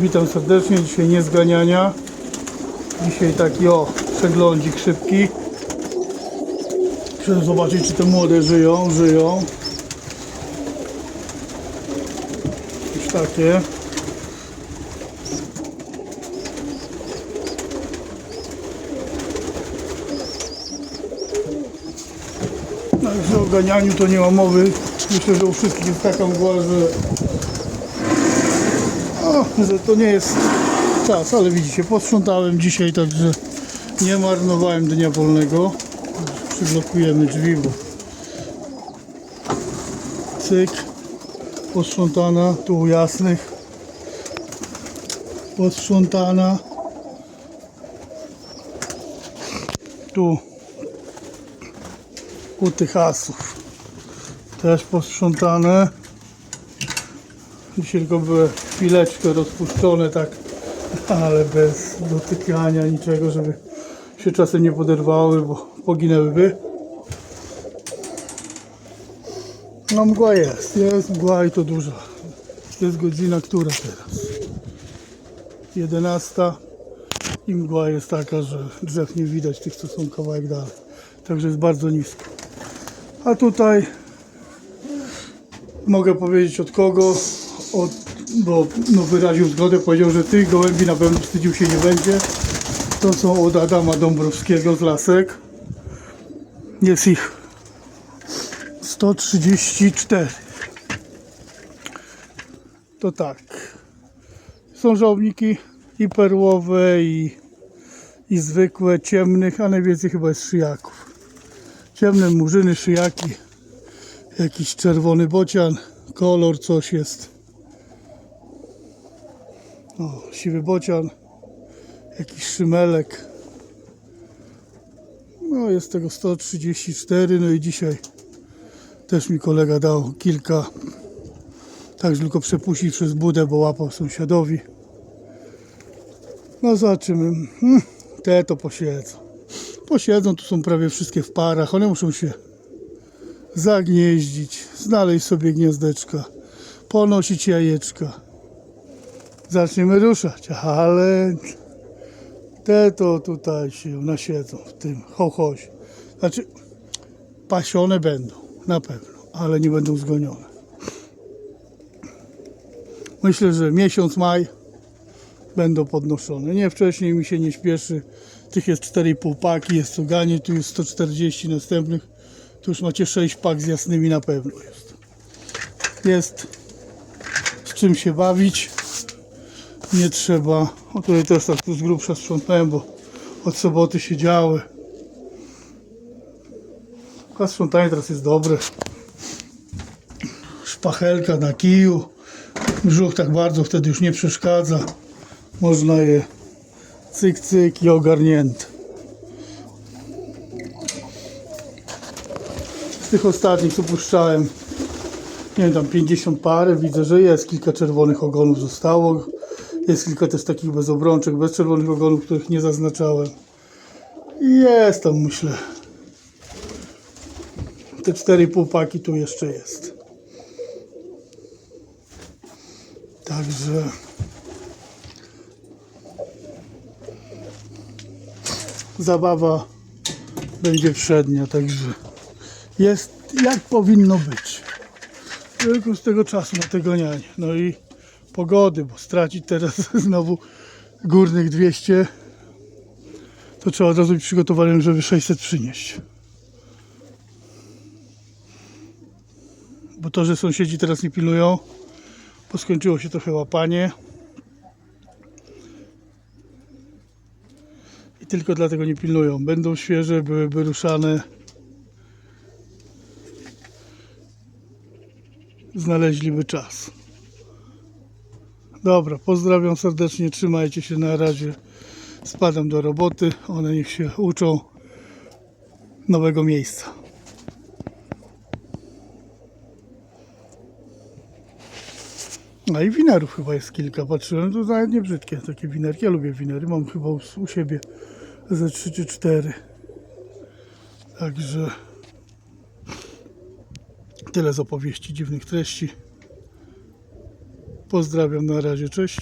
Witam serdecznie, dzisiaj nie zganiania. Dzisiaj taki o, przeglądzik szybki. Chcę zobaczyć czy te młode żyją, żyją. Już takie. Także o ganianiu to nie ma mowy. Myślę, że u wszystkich jest taka mgła, że o, że to nie jest czas, ale widzicie, posprzątałem dzisiaj, także nie marnowałem dnia wolnego. Przyblokujemy drzwi, bo cyk, posprzątana, tu u jasnych, posprzątana, tu u tych asów też posprzątane. Dzisiaj tylko były chwileczkę rozpuszczone tak, ale bez dotykania niczego, żeby się czasem nie poderwały, bo poginęłyby. No mgła jest, jest mgła i to duża. Jest godzina, która teraz? 11 i mgła jest taka, że drzew nie widać, tych co są kawałek dalej. Także jest bardzo nisko. A tutaj mogę powiedzieć od kogo, od, bo no, wyraził zgodę, powiedział, że tych gołębi na pewno wstydził się nie będzie. To są od Adama Dąbrowskiego z Lasek. Jest ich 134. To tak. Są żołniki i perłowe, i, i zwykłe, ciemnych, a najwięcej chyba jest szyjaków. Ciemne murzyny, szyjaki, jakiś czerwony bocian, kolor coś jest. O, siwy bocian, jakiś szymelek. No jest tego 134, no i dzisiaj też mi kolega dał kilka. Tak, tylko przepuścić przez budę, bo łapał sąsiadowi. No zobaczymy. Hmm, te to posiedzą. Posiedzą, tu są prawie wszystkie w parach. One muszą się zagnieździć, znaleźć sobie gniazdeczka, ponosić jajeczka. Zaczniemy ruszać, ale te to tutaj się nasiedzą w tym chochoś. Znaczy, pasione będą, na pewno, ale nie będą zgonione. Myślę, że miesiąc maj będą podnoszone. Nie wcześniej mi się nie śpieszy. Tych jest 4,5 paki, jest cuganie, tu jest 140 następnych. Tu już macie 6 pak z jasnymi na pewno jest. Jest z czym się bawić. Nie trzeba. O tutaj też tak tu z grubsza sprzątnąłem, bo od soboty się działy. A sprzątanie teraz jest dobre. Szpachelka na kiju. Brzuch tak bardzo wtedy już nie przeszkadza. Można je cyk cyk i ogarnięte. Z tych ostatnich co puszczałem, nie wiem, tam 50 parę, widzę, że jest kilka czerwonych ogonów zostało. Jest kilka też takich bez obrączek, bez czerwonych ogonów, których nie zaznaczałem. Jest tam, myślę. Te 4,5 paki tu jeszcze jest. Także zabawa będzie przednia, także jest jak powinno być. Tylko z tego czasu na te gonianie. No i pogody, bo stracić teraz znowu górnych 200 to trzeba od razu być przygotowanym, żeby 600 przynieść. Bo to, że sąsiedzi teraz nie pilnują, bo skończyło się trochę łapanie. I tylko dlatego nie pilnują. Będą świeże, byłyby ruszane. Znaleźliby czas. Dobra, pozdrawiam serdecznie, trzymajcie się na razie. Spadam do roboty, one niech się uczą nowego miejsca. No i winerów chyba jest kilka, patrzyłem, to nawet nie brzydkie takie winerki, ja lubię winery, mam chyba u siebie ze 3 czy 4. Także tyle z opowieści dziwnych treści. Pozdrawiam na razie, cześć.